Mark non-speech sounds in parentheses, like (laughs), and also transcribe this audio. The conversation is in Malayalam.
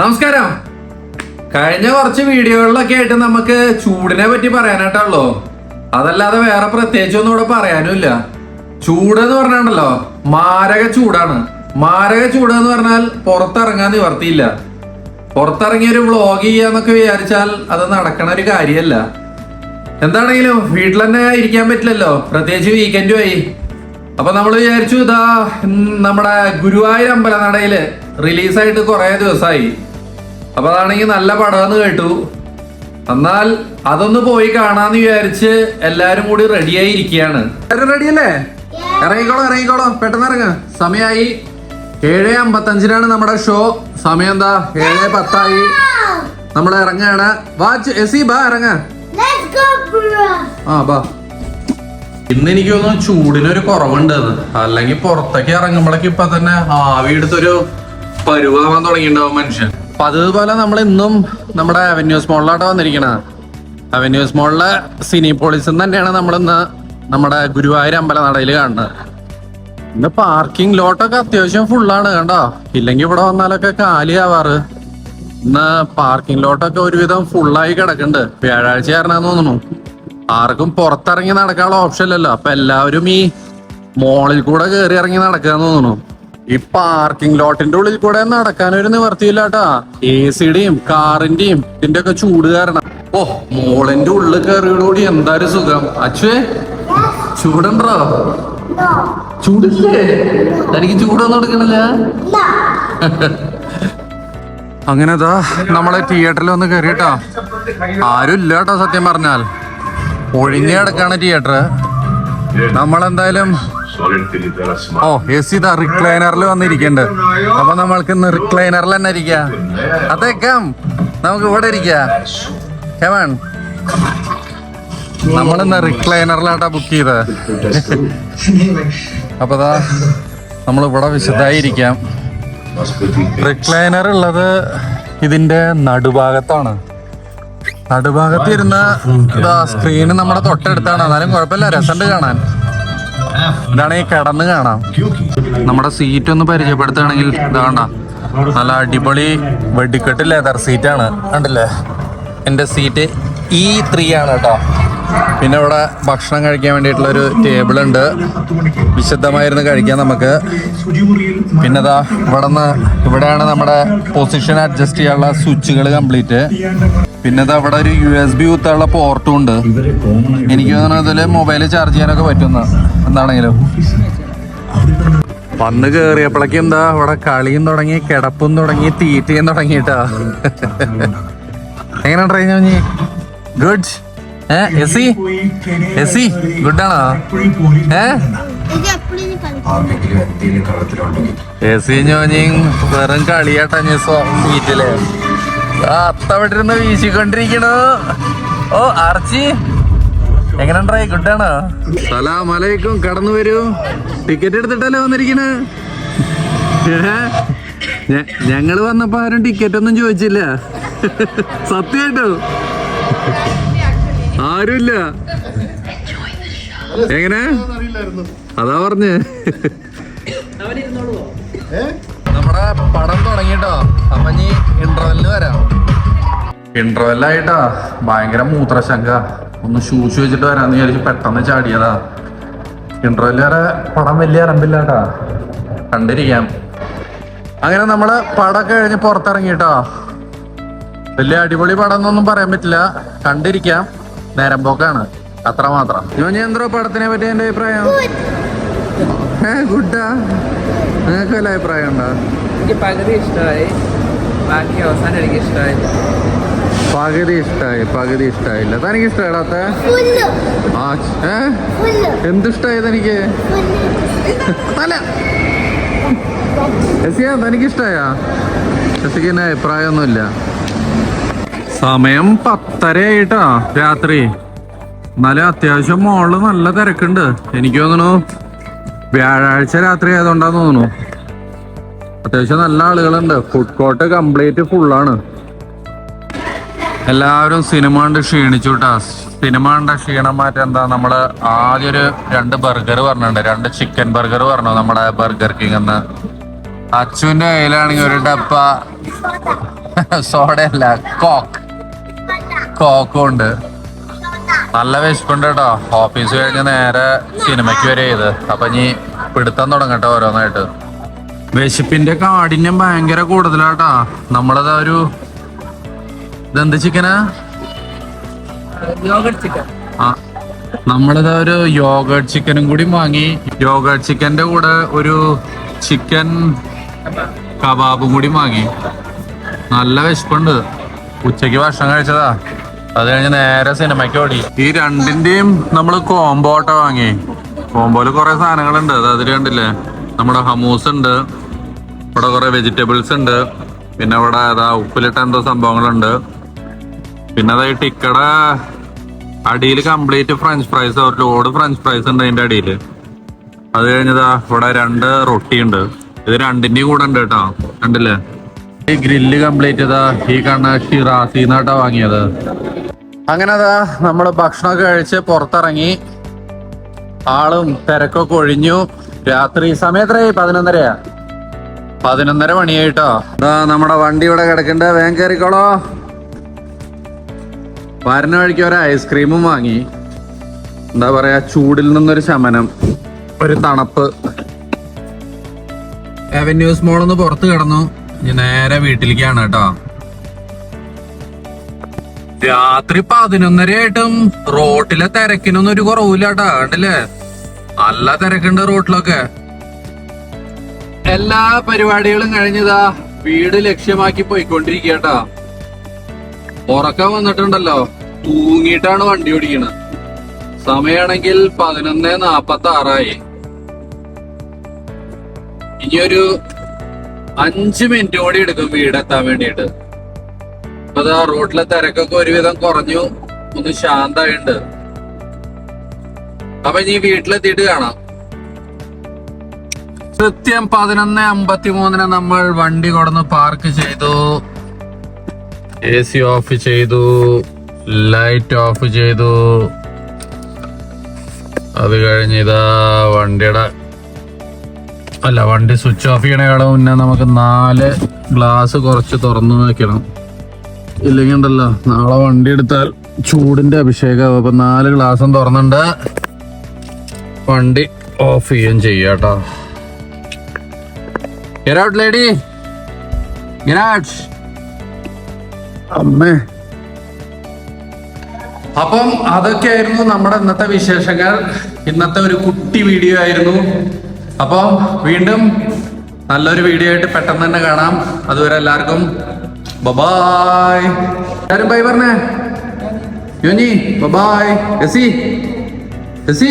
നമസ്കാരം. കഴിഞ്ഞ കുറച്ച് വീഡിയോകളിലൊക്കെ ആയിട്ട് നമുക്ക് ചൂടിനെ പറ്റി പറയാനായിട്ടുള്ളൂ. അതല്ലാതെ വേറെ പ്രത്യേകിച്ചൊന്നും ഇവിടെ പറയാനുമില്ല. ചൂട് എന്ന് പറഞ്ഞാണ്ടല്ലോ മാരക ചൂടാണ്. മാരക ചൂട് എന്ന് പറഞ്ഞാൽ പുറത്തിറങ്ങാൻ നിവർത്തിയില്ല. പുറത്തിറങ്ങി ഒരു വ്ളോഗ് ചെയ്യാന്നൊക്കെ വിചാരിച്ചാൽ അത് നടക്കണ ഒരു കാര്യമല്ല. എന്താണെങ്കിലും വീട്ടിൽ തന്നെ ഇരിക്കാൻ പറ്റില്ലല്ലോ പ്രത്യേകിച്ച് വീക്കെൻഡും ആയി. അപ്പൊ നമ്മൾ വിചാരിച്ചു ഇതാ നമ്മുടെ ഗുരുവായൂർ അമ്പലനടയിൽ റിലീസായിട്ട് കുറെ ദിവസമായി. അപ്പൊ അതാണെങ്കിൽ നല്ല പടമെന്ന് കേട്ടു. എന്നാൽ അതൊന്ന് പോയി കാണാന്ന് വിചാരിച്ച് എല്ലാരും കൂടി റെഡിയായി ഇരിക്കുകയാണ്. റെഡി അല്ലേ? ഇറങ്ങിക്കോളോ ഇറങ്ങിക്കോളോ. പെട്ടെന്ന് ഇറങ്ങ. സമയമായി ഏഴ് അമ്പത്തഞ്ചിനാണ് നമ്മുടെ ഷോ സമയം എന്താ? ഏഴ് പത്തായി. നമ്മൾ ഇറങ്ങാണ്. വാച്ച് എസി ബാ ഇറങ്ങ. ആ ബാ. ഇന്ന് എനിക്ക് തോന്നുന്നു ചൂടിനൊരു കുറവുണ്ട് അല്ലെങ്കിൽ പുറത്തേക്ക് ഇറങ്ങുമ്പോഴേക്ക് ഇപ്പൊ തന്നെ ആവിയെടുത്തൊരു പരുവാൻ തുടങ്ങിയിട്ടുണ്ടാവും മനുഷ്യൻ. അപ്പൊ അതുപോലെ നമ്മൾ ഇന്നും നമ്മുടെ അവന്യൂസ് മോളിലാട്ടോ വന്നിരിക്കണ അവന്യൂസ് മോളിലെ സിനി സിനിപോളിസിൽ തന്നെയാണ് നമ്മൾ ഇന്ന് നമ്മുടെ ഗുരുവായൂർ അമ്പല നടയിൽ കാണുന്നത്. ഇന്ന് പാർക്കിംഗ് ലോട്ടൊക്കെ അത്യാവശ്യം ഫുള്ളാണ് കണ്ടോ? ഇല്ലെങ്കിൽ ഇവിടെ വന്നാലൊക്കെ കാലിയാവാറ്. ഇന്ന് പാർക്കിംഗ് ലോട്ടൊക്കെ ഒരുവിധം ഫുള്ളായി കിടക്കുന്നുണ്ട്. വ്യാഴാഴ്ച കാരണമാന്ന് തോന്നുന്നു. ആർക്കും പുറത്തിറങ്ങി നടക്കാനുള്ള ഓപ്ഷൻ ഇല്ലല്ലോ. അപ്പൊ എല്ലാവരും ഈ മോളിൽ കൂടെ കയറി ഇറങ്ങി നടക്കാന്ന് തോന്നുന്നു. ഈ പാർക്കിംഗ് ലോട്ടിന്റെ ഉള്ളിൽ കൂടെ നടക്കാൻ ഒരു നിവർത്തിയില്ല കേട്ടാ എ സിയുടെയും കാറിന്റെയും ഇതിന്റെ ഒക്കെ ചൂട് കാരണം. ഓ മോളിന്റെ ഉള്ളിൽ കയറിയോടുകൂടി എന്തായാലും സുഖം. അച്ഛേ ചൂടുണ്ടോ. ചൂടില്ലേ? തനിക്ക് ചൂടൊന്നും എടുക്കണില്ല. അങ്ങനെ നമ്മളെ തിയേറ്ററിൽ ഒന്ന് കയറിയിട്ടോ ആരും ഇല്ല കേട്ടോ സത്യം പറഞ്ഞാൽ. ഒഴിഞ്ഞ കിടക്കാണ് തിയേറ്റർ നമ്മളെന്തായാലും ഓ എ സി ഇതാ റിക്ലൈനറിൽ വന്നിരിക്കണ്ട്. അപ്പൊ നമ്മൾക്ക് ഇന്ന് റിക്ലൈനറിൽ തന്നെ ഇരിക്കാം. അതേക്കാം നമുക്ക് ഇവിടെ ഇരിക്കാം. നമ്മൾ നമ്മളിന്ന് റിക്ലൈനറിലാട്ടാ ബുക്ക് ചെയ്തത് അപ്പൊ ദാ നമ്മൾ ഇവിടെ വിശദായിരിക്കാം. റിക്ലൈനർ ഉള്ളത് ഇതിന്റെ നടുഭാഗത്താണ്. നടുഭാഗത്ത് ഇരുന്ന സ്ക്രീന് നമ്മുടെ തൊട്ടടുത്താണ്. എന്നാലും കുഴപ്പമില്ല രസമുണ്ട് കാണാൻ. ഇതാണ് ഈ കിടന്ന് കാണാം. നമ്മുടെ സീറ്റ് ഒന്ന് പരിചയപ്പെടുത്തുകയാണെങ്കിൽ ഇതാണ്ട നല്ല അടിപൊളി വെടിക്കെട്ട് ലെതർ സീറ്റാണ് കണ്ടില്ലേ? എന്റെ സീറ്റ് ഈ ത്രീ ആണ് കേട്ടോ. പിന്നെ ഇവിടെ ഭക്ഷണം കഴിക്കാൻ വേണ്ടിയിട്ടുള്ള ഒരു ടേബിൾ ഉണ്ട്. വിശദമായിരുന്നു കഴിക്കാം നമുക്ക്. പിന്നെ ഇവിടെ നിന്ന് ഇവിടെയാണ് നമ്മുടെ പൊസിഷൻ അഡ്ജസ്റ്റ് ചെയ്യാനുള്ള സ്വിച്ചുകൾ കംപ്ലീറ്റ് പിന്നെ ഇത് അവിടെ ഒരു യു എസ് ബി കുത്താനുള്ള പോർട്ടും ഉണ്ട്. എനിക്ക് തോന്നുന്നു ഇതിൽ മൊബൈൽ ചാർജ് ചെയ്യാനൊക്കെ പറ്റുന്ന എന്താണെങ്കിലും. വന്ന് കേറിയപ്പോഴേക്കും എന്താ അവിടെ കളിയും തുടങ്ങി കിടപ്പും തുടങ്ങി തീറ്റയും തുടങ്ങിട്ടാ എങ്ങനെ ട്രെയിൻ ഗുഡ് ഏ എസി? എസി? ഗുഡ് ആണോ? ഏ? എസി വെറും കളിയാട്ടാ ഞാൻ സീറ്റിൽ ആ അത്ത അവിടെ ഇരുന്ന് വീശിക്കൊണ്ടിരിക്കണു. ഓ ആർച്ചി? എങ്ങനെ ഉണ്ടായി ഗുഡാണോ? സലാമലൈക്കും. കടന്നു വരൂ. ടിക്കറ്റ് എടുത്തിട്ടല്ലേ വന്നിരിക്കണ്? ഞങ്ങൾ വന്നപ്പോ ആരും ടിക്കറ്റ് ഒന്നും ചോദിച്ചില്ല. സത്യമായിട്ടോ? ആരുമില്ല. എങ്ങനെ? അതാ പറഞ്ഞേ. നമ്മുടെ പടം തുടങ്ങിട്ടോ. അപ്പൊ ഇനി ഇന്റർവെല്ലിന് വരാം. ഇന്റർവെല്ലായിട്ടാ ഭയങ്കര മൂത്രശങ്ക. ഒന്ന് ഷൂസ് വെച്ചിട്ട് വരാന്ന് വിചാരിച്ച് പെട്ടെന്ന് ചാടിയതാ. ഇന്റർവെല്ല് വരെ പടം വലിയ അറമ്പില്ലാട്ടാ കണ്ടിരിക്കാം. അങ്ങനെ നമ്മൾ പടമൊക്കെ കഴിഞ്ഞ് പുറത്തിറങ്ങിട്ടോ. വലിയ അടിപൊളി പടം എന്നൊന്നും പറയാൻ പറ്റില്ല. കണ്ടിരിക്കാം. നേരം പോക്കാണ്. അത്രമാത്രം. മാത്രം എന്തോ പടത്തിനെ പറ്റി എന്റെ അഭിപ്രായം? ഏ ഗുഡാ നിങ്ങൾക്ക് വല്ല അഭിപ്രായം ഉണ്ടോ? എനിക്ക് പകുതി ഇഷ്ടമായി. ബാക്കി അവസാനം എനിക്ക് ഇഷ്ടമായി. പകുതി ഇഷ്ടായി പകുതി ഇഷ്ടായില്ല. തനിക്ക് ഇഷ്ടമായിടാത്ത ആ ഏ? ഫുള്ള് എന്തിഷ്ടായത് എനിക്ക് തല. എസിയ തനിക്ക് ഇഷ്ടായ എസിക്ക് എന്നെ അഭിപ്രായമൊന്നുമില്ല. സമയം പത്തരയായിട്ടാ രാത്രി. എന്നാലും അത്യാവശ്യം മോളിൽ നല്ല തിരക്കുണ്ട്. എനിക്ക് തോന്നുന്നു വ്യാഴാഴ്ച രാത്രി ആയതുകൊണ്ടാന്ന് തോന്നുന്നു. അത്യാവശ്യം നല്ല ആളുകളുണ്ട്. ഫുഡ് കോർട്ട് കംപ്ലീറ്റ് ഫുള്ളാണ് എല്ലാവരും സിനിമ കണ്ട് ക്ഷീണിച്ചു കേട്ടാ സിനിമ കണ്ട ക്ഷീണം മാറ്റം എന്താ നമ്മൾ ആദ്യം ഒരു രണ്ട് ബർഗർ പറഞ്ഞിട്ടുണ്ട്. രണ്ട് ചിക്കൻ ബർഗർ പറഞ്ഞു. നമ്മുടെ ബർഗർ കിങ് എന്ന്. അച്ചുവിന്റെ കയ്യിലാണെങ്കിൽ ഒരു ഡപ്പ (laughs) സോഡയല്ല കോക്ക് കോക്കും ഉണ്ട്. നല്ല വിശപ്പുണ്ട് കേട്ടോ. ഓഫീസ് കഴിഞ്ഞ് നേരെ സിനിമയ്ക്ക് വരെ ചെയ്ത് അപ്പൊ ഇനി പിടുത്തം തുടങ്ങട്ടെ ഓരോന്നായിട്ട്. വിശപ്പിന്റെ കാഠിന്യം ഭയങ്കര കൂടുതലാട്ടാ. നമ്മളത് ഒരു ഇതെന്ത് ചിക്കനാ ആ നമ്മളിത് ഒരു യോഗട്ട് ചിക്കനും കൂടി വാങ്ങി. യോഗട്ട് ചിക്കന്റെ കൂടെ ഒരു ചിക്കൻ കബാബും കൂടി വാങ്ങി. നല്ല വിശപ്പുണ്ട്. ഉച്ചയ്ക്ക് ഭക്ഷണം കഴിച്ചതാ. അത് കഴിഞ്ഞ് നേരെ സിനിമയ്ക്ക് ഓടി ഈ രണ്ടിന്റെയും നമ്മൾ കോംബോ ഓട്ടോ വാങ്ങി. കോംബോയിൽ കുറെ സാധനങ്ങളുണ്ട്. അത് അതിൽ കണ്ടില്ലേ? നമ്മുടെ ഹമൂസ് ഉണ്ട്. ഇവിടെ കുറെ വെജിറ്റബിൾസ് ഉണ്ട്. പിന്നെ ഇവിടെ ഏതാ ഉപ്പിലിട്ട എന്തോ സംഭവങ്ങളുണ്ട്. പിന്നെ അതായത് ടിക്കട അടിയിൽ കംപ്ലീറ്റ് ഫ്രഞ്ച് ഫ്രൈസ് ഒരു ലോഡ് ഫ്രഞ്ച് ഫ്രൈസ് ഉണ്ട് അതിന്റെ അടിയിൽ അത് കഴിഞ്ഞതാ ഇവിടെ രണ്ട് റൊട്ടി ഉണ്ട് ഇത് രണ്ടിന്റെയും കൂടെ ഉണ്ട് കേട്ടോ. കണ്ടില്ലേ? ഈ ഗ്രില്ല് കംപ്ലീറ്റ് ചെയ്താ ഈ കണ്ണ ഷിറാസിന്നാട്ടാ വാങ്ങിയത്. അങ്ങനെ അതാ നമ്മൾ ഭക്ഷണമൊക്കെ കഴിച്ച് പുറത്തിറങ്ങി. ആളും തിരക്കൊക്കെ ഒഴിഞ്ഞു. രാത്രി സമയത്രയായി പതിനൊന്നരയാ പതിനൊന്നര. മണിയായിട്ടോ? അതാ നമ്മുടെ വണ്ടി ഇവിടെ കിടക്കണ്ട. വേഗം കയറിക്കോളോ വരുന്ന വഴിക്ക് ഒരു ഐസ്ക്രീമും വാങ്ങി. എന്താ പറയാ ചൂടിൽ നിന്നൊരു ശമനം ഒരു തണുപ്പ്. അവന്യൂസ് മോളൊന്ന് പുറത്ത് കിടന്നു. ഇനി നേരെ വീട്ടിലേക്കാണ് കേട്ടോ. രാത്രി പതിനൊന്നര ആയിട്ടും റോട്ടിലെ തിരക്കിനൊന്നും ഒരു കുറവില്ല കേട്ടാ കണ്ടില്ലേ? നല്ല തിരക്കുണ്ട് റോട്ടിലൊക്കെ. എല്ലാ പരിപാടികളും കഴിഞ്ഞതാ വീട് ലക്ഷ്യമാക്കി പോയിക്കൊണ്ടിരിക്കട്ടാ ഉറക്കം വന്നിട്ടുണ്ടല്ലോ തൂങ്ങിയിട്ടാണ് വണ്ടി ഓടിക്കണത്. സമയാണെങ്കിൽ പതിനൊന്ന് നാപ്പത്തി ആറായി ഇനിയൊരു അഞ്ച് മിനിറ്റ് കൂടി എടുക്കും വീടെത്താൻ വേണ്ടിട്ട് അപ്പൊ ആ റോഡിലെ തിരക്കൊക്കെ ഒരുവിധം കുറഞ്ഞു. ഒന്ന് ശാന്തായിണ്ട് അപ്പൊ ഇനി വീട്ടിലെത്തിയിട്ട് കാണാം. കൃത്യം പതിനൊന്ന് അമ്പത്തി മൂന്നിന് നമ്മൾ വണ്ടി കൊടന്ന് പാർക്ക് ചെയ്തു. എ സി ഓഫ് ചെയ്തു. ലൈറ്റ് ഓഫ് ചെയ്തു. അത് കഴിഞ്ഞ് ഇതാ വണ്ടിയുടെ അല്ല വണ്ടി സ്വിച്ച് ഓഫ് ചെയ്യണേക്കാളും മുന്നേ നമുക്ക് നാല് ഗ്ലാസ് കുറച്ച് തുറന്നു വെക്കണം. ഇല്ലെങ്കിൽ ഉണ്ടല്ലോ നാളെ വണ്ടി എടുത്താൽ ചൂടിന്റെ അഭിഷേകം അപ്പൊ നാല് ഗ്ലാസും തുറന്നുണ്ട് വണ്ടി ഓഫ് ചെയ്യുകയും ചെയ്യാട്ടോ Get ലേഡി അമ്മേ. അപ്പം അതൊക്കെയായിരുന്നു നമ്മുടെ ഇന്നത്തെ വിശേഷങ്ങൾ. ഇന്നത്തെ ഒരു കുട്ടി വീഡിയോ ആയിരുന്നു. അപ്പം വീണ്ടും നല്ലൊരു വീഡിയോ ആയിട്ട് പെട്ടെന്ന് തന്നെ കാണാം. അതുവരെ എല്ലാവർക്കും ബബായ്. എല്ലാവരും ബൈ പറഞ്ഞേ. യോനി ബബായ്. AC AC